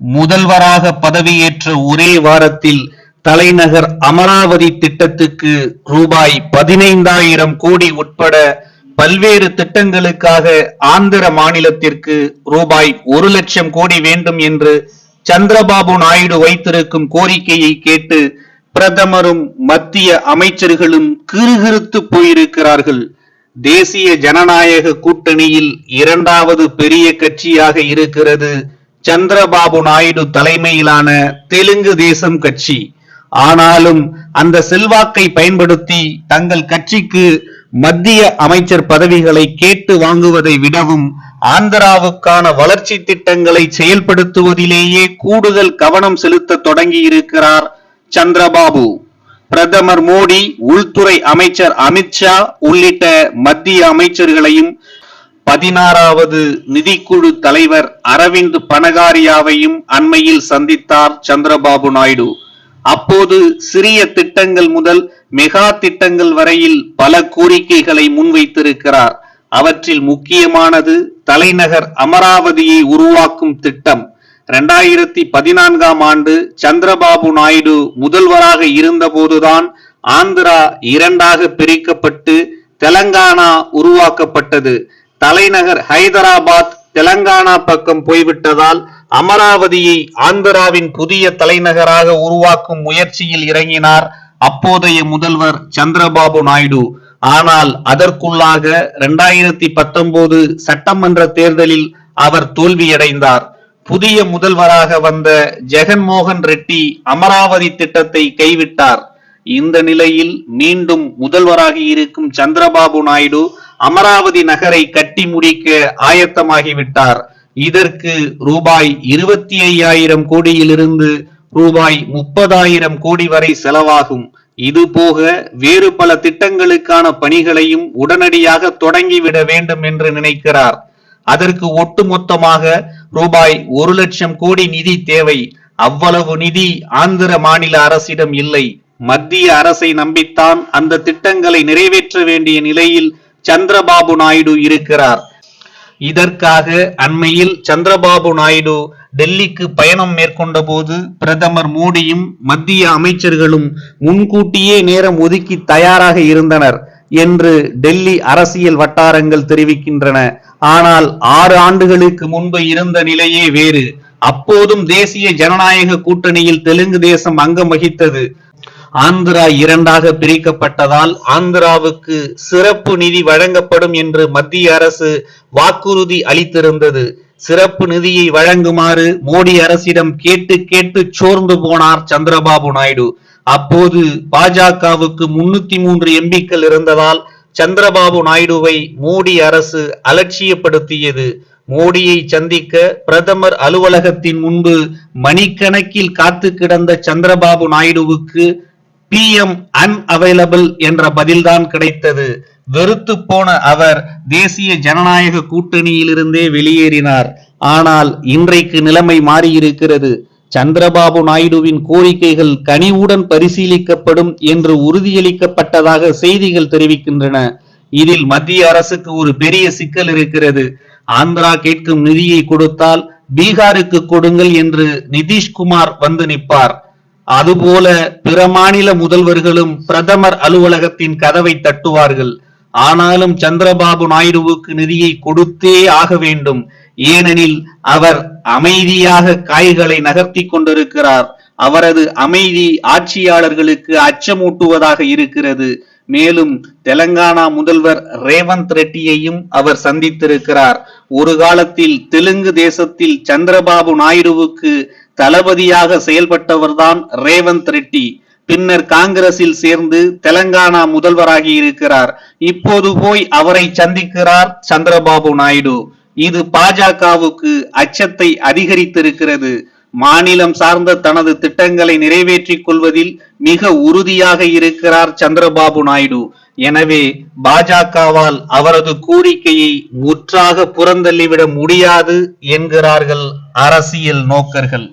முதல்வராக பதவியேற்ற ஒரே வாரத்தில் தலைநகர் அமராவதி திட்டத்துக்கு ரூபாய் பதினைந்தாயிரம் கோடி உட்பட பல்வேறு திட்டங்களுக்காக ஆந்திர மாநிலத்திற்கு ரூபாய் ஒரு லட்சம் கோடி வேண்டும் என்று சந்திரபாபு நாயுடு வைத்திருக்கும் கோரிக்கையை கேட்டு பிரதமரும் மத்திய அமைச்சர்களும் கிறுகிறுத்து போயிருக்கிறார்கள். தேசிய ஜனநாயக கூட்டணியில் இரண்டாவது பெரிய கட்சியாக இருக்கிறது சந்திரபாபு நாயுடு தலைமையிலான தெலுங்கு தேசம் கட்சி. ஆனாலும் அந்த செல்வாக்கை பயன்படுத்தி தங்கள் கட்சிக்கு மத்திய அமைச்சர் பதவிகளை கேட்டு வாங்குவதை விடவும் ஆந்திராவுக்கான வளர்ச்சி திட்டங்களை செயல்படுத்துவதிலேயே கூடுதல் கவனம் செலுத்த தொடங்கி இருக்கிறார் சந்திரபாபு. பிரதமர் மோடி உள்துறை அமைச்சர் அமித்ஷா உள்ளிட்ட மத்திய அமைச்சர்களையும் பதினாறாவது நிதிக்குழு தலைவர் அரவிந்த் பனகாரியாவையும் அண்மையில் சந்தித்தார் சந்திரபாபு நாயுடு. அப்போது சிறிய திட்டங்கள் முதல் மெகா திட்டங்கள் வரையில் பல கோரிக்கைகளை முன்வைத்திருக்கிறார். அவற்றில் முக்கியமானது தலைநகர் அமராவதியை உருவாக்கும் திட்டம். இரண்டாயிரத்தி பதினான்காம் ஆண்டு சந்திரபாபு நாயுடு முதல்வராக இருந்தபோதுதான் ஆந்திரா இரண்டாக பிரிக்கப்பட்டு தெலங்கானா உருவாக்கப்பட்டது. தலைநகர் ஹைதராபாத் தெலங்கானா பக்கம் போய்விட்டதால் அமராவதியை ஆந்திராவின் புதிய தலைநகராக உருவாக்கும் முயற்சியில் இறங்கினார் அப்போதைய முதல்வர் சந்திரபாபு நாயுடு. ஆனால் அதற்குள்ளாக இரண்டாயிரத்தி பத்தொன்பது சட்டமன்ற தேர்தலில் அவர் தோல்வியடைந்தார். புதிய முதல்வராக வந்த ஜெகன்மோகன் ரெட்டி அமராவதி திட்டத்தை கைவிட்டார். இந்த நிலையில் மீண்டும் முதல்வராக இருக்கும் சந்திரபாபு நாயுடு அமராவதி நகரை கட்டி முடிக்க ஆயத்தமாகிவிட்டார் இதற்கு ரூபாய் இருபத்தி ஐயாயிரம் கோடியிலிருந்து ரூபாய் முப்பதாயிரம் கோடி வரை செலவாகும். இது போக வேறு பல திட்டங்களுக்கான பணிகளையும் உடனடியாக தொடங்கிவிட வேண்டும் என்று நினைக்கிறார். அதற்கு ஒட்டுமொத்தமாக ரூபாய் ஒரு லட்சம் கோடி நிதி தேவை. அவ்வளவு நிதி ஆந்திர மாநில அரசிடம் இல்லை. மத்திய அரசை நம்பித்தான் அந்த திட்டங்களை நிறைவேற்ற வேண்டிய நிலையில் சந்திரபாபு நாயுடு இருக்கிறார். இதற்காக அண்மையில் சந்திரபாபு நாயுடு டெல்லிக்கு பயணம் மேற்கொண்ட போது பிரதமர் மோடியும் மத்திய அமைச்சர்களும் முன்கூட்டியே நேரம் ஒதுக்கி தயாராக இருந்தனர் என்று டெல்லி அரசியல் வட்டாரங்கள் தெரிவிக்கின்றன. ஆனால் ஆறு ஆண்டுகளுக்கு முன்பு இருந்த நிலையே வேறு. அப்போதும் தேசிய ஜனநாயக கூட்டணியில் தெலுங்கு தேசம் அங்கம் வகித்தது. ஆந்திரா இரண்டாக பிரிக்கப்பட்டதால் ஆந்திராவுக்கு சிறப்பு நிதி வழங்கப்படும் என்று மத்திய அரசு வாக்குறுதி அளித்திருந்தது. சிறப்பு நிதியை வழங்குமாறு மோடி அரசிடம் கேட்டு கேட்டு சோர்ந்து போனார் சந்திரபாபு நாயுடு. அப்போது பாஜகவுக்கு முன்னூத்தி மூன்று எம்பிக்கள் இருந்ததால் சந்திரபாபு நாயுடுவை மோடி அரசு அலட்சியப்படுத்தியது. மோடியை சந்திக்க பிரதமர் அலுவலகத்தின் முன்பு மணிக்கணக்கில் காத்து கிடந்த சந்திரபாபு நாயுடுவுக்கு பிஎம் அன்அவைலபிள் என்ற பதில்தான் கிடைத்தது. வெறுத்து போன அவர் தேசிய ஜனநாயக கூட்டணியிலிருந்தே வெளியேறினார். ஆனால் இன்றைக்கு நிலைமை மாறியிருக்கிறது. சந்திரபாபு நாயுடுவின் கோரிக்கைகள் கனிவுடன் பரிசீலிக்கப்படும் என்று உறுதியளிக்கப்பட்டதாக செய்திகள் தெரிவிக்கின்றன. இதில் மத்திய அரசுக்கு ஒரு பெரிய சிக்கல் இருக்கிறது. ஆந்திரா கேட்கும் நிதியை கொடுத்தால் பீகாருக்கு கொடுங்கள் என்று நிதிஷ்குமார் வந்து நிற்பார். அதுபோல பிற மாநில முதல்வர்களும் பிரதமர் அலுவலகத்தின் கதவை தட்டுவார்கள். ஆனாலும் சந்திரபாபு நாயுடுவுக்கு நிதியை கொடுத்தே ஆக வேண்டும். ஏனெனில் அவர் அமைதியாக காய்களை நகர்த்தி கொண்டிருக்கிறார். அவரது அமைதி ஆட்சியாளர்களுக்கு அச்சமூட்டுவதாக இருக்கிறது. மேலும் தெலங்கானா முதல்வர் ரேவந்த் ரெட்டியையும் அவர் சந்தித்திருக்கிறார். ஒரு காலத்தில் தெலுங்கு தேசத்தில் சந்திரபாபு நாயுடுவுக்கு தளபதியாக செயல்பட்டவர்தான் ரேவந்த் ரெட்டி. பின்னர் காங்கிரஸில் சேர்ந்து தெலங்கானா முதல்வராகி இருக்கிறார். இப்போது போய் அவரை சந்திக்கிறார் சந்திரபாபு நாயுடு. இது பாஜகவுக்கு அச்சத்தை அதிகரித்திருக்கிறது. மாநிலம் சார்ந்த தனது திட்டங்களை நிறைவேற்றிக் கொள்வதில் மிக உறுதியாக இருக்கிறார் சந்திரபாபு நாயுடு. எனவே பாஜகவால் அவரது கோரிக்கையை முற்றாக புறந்தள்ளிவிட முடியாது என்கிறார்கள் அரசியல் நோக்கர்கள்.